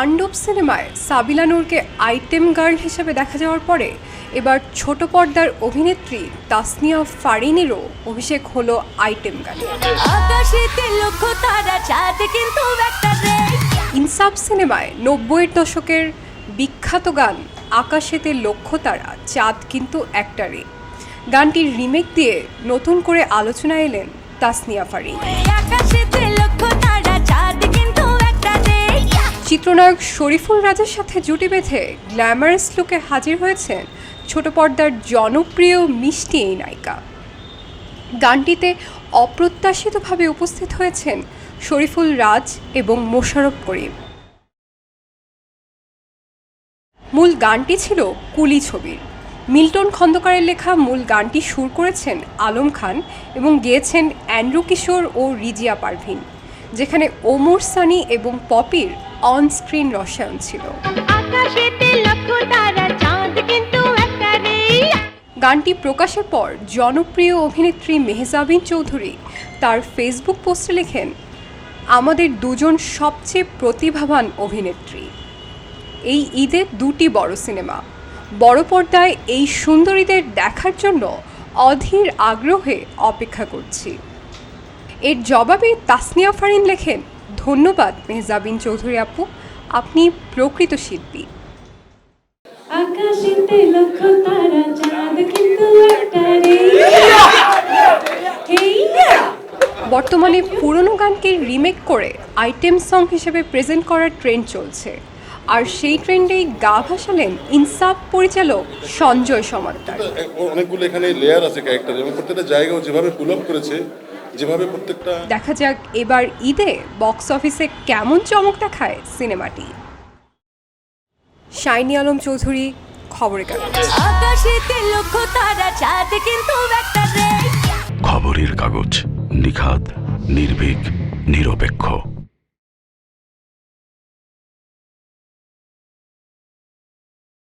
তাণ্ডব সিনেমায় সাবিলা নূরকে আইটেম গার্ল হিসেবে দেখা যাওয়ার পরে এবার ছোট পর্দার অভিনেত্রী তাসনিয়া ফারিনেরও অভিষেক হলো আইটেম একটা রে ইনসাফ সিনেমায় নব্বইয়ের দশকের বিখ্যাত গান আকাশেতে লক্ষ্য তারা চাঁদ কিন্তু একটারে গানটির রিমেক দিয়ে নতুন করে আলোচনায় এলেন তাসনিয়া ফারিন। চিত্রনায়ক শরীফুল রাজের সাথে জুটি বেঁধে গ্ল্যামারাস লুকে হাজির হয়েছেন ছোট পর্দার জনপ্রিয় মিষ্টি এই নায়িকা। গানটিতে অপ্রত্যাশিতভাবে উপস্থিত হয়েছেন শরীফুল রাজ এবং মোশারফ করিম। মূল গানটি ছিল কুলি ছবির। মিল্টন খন্দকারের লেখা মূল গানটি সুর করেছেন আলম খান এবং গেয়েছেন অ্যান্ড্রু কিশোর ও রিজিয়া পারভিন, যেখানে ওমর সানি এবং পপির অন স্ক্রিন রসায়ন ছিল। গানটি প্রকাশের পর জনপ্রিয় অভিনেত্রী মেহজাবিন চৌধুরী তার ফেসবুক পোস্টে লেখেন আমাদের দুজন সবচেয়ে প্রতিভাবান অভিনেত্রী। এই ঈদে দুটি বড় সিনেমা। বড় পর্দায় এই সুন্দরীদের দেখার জন্য অধীর আগ্রহে অপেক্ষা করছি। এর জবাবে তাসনিয়া ফারিন লেখেন ধন্যবাদ মেহজাবিন চৌধুরী আপু। আপনি প্রকৃত শিল্পী। আকাশেতে লক্ষ তারা চাঁদ কিন্তু বর্তমানে পুরনো গানকে রিমেক করে আইটেম সং হিসেবে প্রেজেন্ট করার ট্রেন্ড চলছে। আর সেই ট্রেন্ডেই গা ভাসালেন ইনসাফ পরিচালক সঞ্জয় সমাদ্দার অনেকগুলো এখানে লেয়ার আছে ক্যারেক্টার এবং প্রত্যেকটা জায়গাও যেভাবে পুল আপ করেছে যেভাবে প্রত্যেকটা দেখা যাক এবার ঈদে বক্স অফিসে কেমন চমক দেখায় সিনেমাটি। শাইনি আলম চৌধুরী খবরের কাগজ। আকাশেতে লক্ষ তারা চাঁদ কিন্তু একটা রে খবরের কাগজ নিখাত নির্ভীক নিরপেক্ষ।